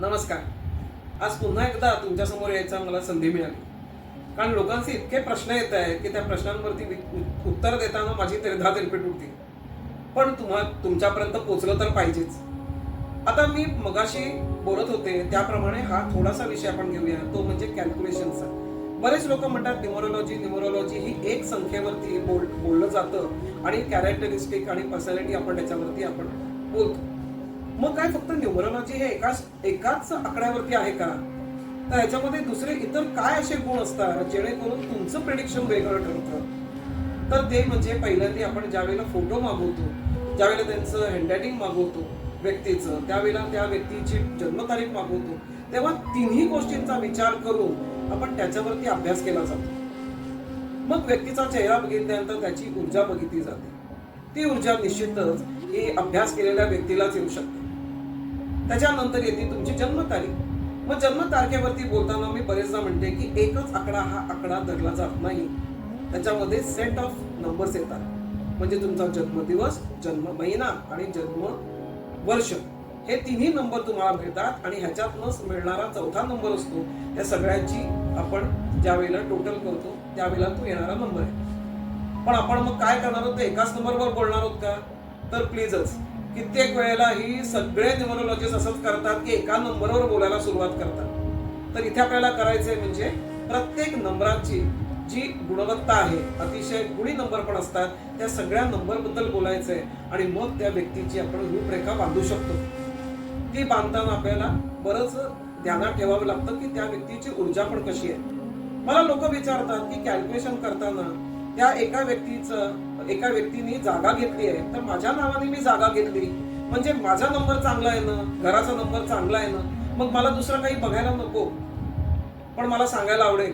नमस्कार. आज पुन्हा एकदा तुमच्यासमोर यायचा मला संधी मिळाली. कारण लोकांचे इतके प्रश्न येत आहेत की त्या प्रश्नांवरती उत्तर देताना माझी तेरधा तिरपीट उठते पण तुम्हा तुमच्यापर्यंत पोचलं तर पाहिजेच. आता मी मगाशी बोलत होते त्याप्रमाणे हा थोडासा विषय आपण घेऊया. तो म्हणजे कॅल्क्युलेशनचा बरेच लोक म्हणतात न्युमरोलॉजी न्युमरोलॉजी ही एक संख्येवरती बोल बोललं जातं आणि कॅरेक्टरिस्टिक आणि पर्सनॅलिटी आपण त्याच्यावरती आपण बोलतो. मग काय फक्त न्यूमरोलॉजी हे एकाच एकाच आकड्यावरती आहे का? तर याच्यामध्ये दुसरे इतर काय असे गुण असतात जेणेकरून तुमचं प्रेडिक्शन वेगळं ठरतं? तर ते म्हणजे पहिल्यांदा आपण ज्यावेळेला फोटो मागवतो ज्यावेळेला त्यांचं हँडरायटिंग मागवतो व्यक्तीचं त्यावेळेला त्या व्यक्तीची जन्मतारीख मागवतो तेव्हा तिन्ही गोष्टींचा विचार करून आपण त्याच्यावरती अभ्यास केला जातो. मग व्यक्तीचा चेहरा बघितल्यानंतर त्याची ऊर्जा बघितली जाते. ती ऊर्जा निश्चितच ही अभ्यास केलेल्या व्यक्तीलाच येऊ शकते. त्याच्यानंतर येते तुमची जन्मतारीख. मग जन्मतारखेवरती बोलताना मी बरेचदा म्हणते की एकच आकडा हा आकडा धरला जात नाही. त्याच्यामध्ये सेट ऑफ नंबर्स येतात. म्हणजे तुमचा जन्मदिवस जन्म महिना आणि जन्म वर्ष. हे तिन्ही नंबर तुम्हाला मिळतात आणि ह्याच्यातनंच मिळणारा चौथा नंबर असतो. या सगळ्यांची आपण ज्या वेळेला टोटल करतो त्यावेळेला तो येणारा नंबर आहे. पण आपण मग काय करणार आहोत एकाच नंबरवर बोलणार आहोत का? तर प्लीजच कित्येक वेळेला ही सगळे न्युमरोलॉजिस्ट असंच करतात की एका नंबरवर बोलायला सुरुवात करतात. तर इथे आपल्याला करायचंय म्हणजे प्रत्येक नंबराची जी गुणवत्ता आहे अतिशय गुणी नंबर पण असतात त्या सगळ्या नंबरबद्दल बोलायचं बोलायचंय आणि मग त्या व्यक्तीची आपण रूपरेखा बांधू शकतो. ती बांधताना आपल्याला बरंच ध्यानात ठेवावं लागतं की त्या व्यक्तीची ऊर्जा पण कशी आहे. मला लोक विचारतात की कॅल्क्युलेशन करताना त्या एका व्यक्तीचं एका व्यक्तीने जागा घेतली आहे तर माझ्या नावाने मी जागा घेतली. म्हणजे माझा नंबर चांगला आहे ना घराचा नंबर चांगला आहे ना मग मला दुसरं काही बघायला नको. पण मला सांगायला आवडेल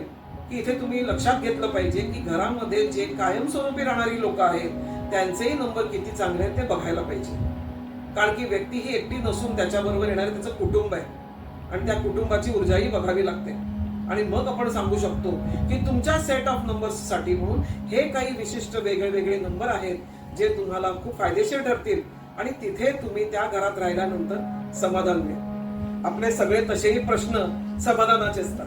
की इथे तुम्ही लक्षात घेतलं पाहिजे की घरामध्ये जे कायमस्वरूपी राहणारी लोक आहेत त्यांचेही नंबर किती चांगले आहेत ते बघायला पाहिजे. कारण की व्यक्ती ही एकटी नसून त्याच्याबरोबर येणारे त्याचं कुटुंब आहे. आणि त्या कुटुंबाची ऊर्जाही बघावी लागते. आणि मग आपण सांगू शकतो की तुमच्या सेट ऑफ नंबर्ससाठी म्हणून हे काही विशिष्ट वेगळे वेगळे नंबर आहेत जे तुम्हाला खूप फायदेशीर ठरतील आणि तिथे तुम्ही त्या घरात राहिल्यानंतर समाधान मिळेल. आपले सगळे तसेही प्रश्न समाधानाचे असतात.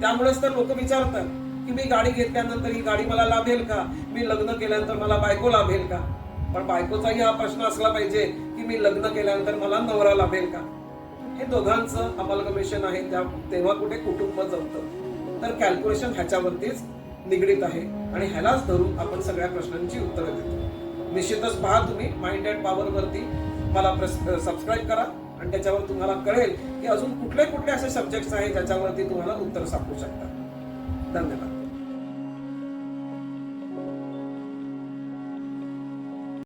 त्यामुळेच तर लोक विचारतात की मी गाडी घेतल्यानंतर ही गाडी मला लाभेल का? मी लग्न केल्यानंतर मला बायको लाभेल का? पण बायकोचाही हा प्रश्न असला पाहिजे की मी लग्न केल्यानंतर मला नवरा लाभेल का? हे दोघांचं अमलगमेशन आहे. त्या तेव्हा कुठे कुटुंब जमतं. तर कॅल्क्युलेशन ह्याच्यावरतीच निगडीत आहे. आणि ह्यालाच धरून आपण सगळ्या प्रश्नांची उत्तरं देतो. निश्चितच पहा तुम्ही माइंड अँड पॉवर वरती मला सबस्क्राईब करा. आणि त्याच्यावर तुम्हाला कळेल की अजून कुठले कुठले असे सब्जेक्ट्स आहेत ज्याच्यावरती तुम्हाला उत्तर सापडू शकतात. धन्यवाद.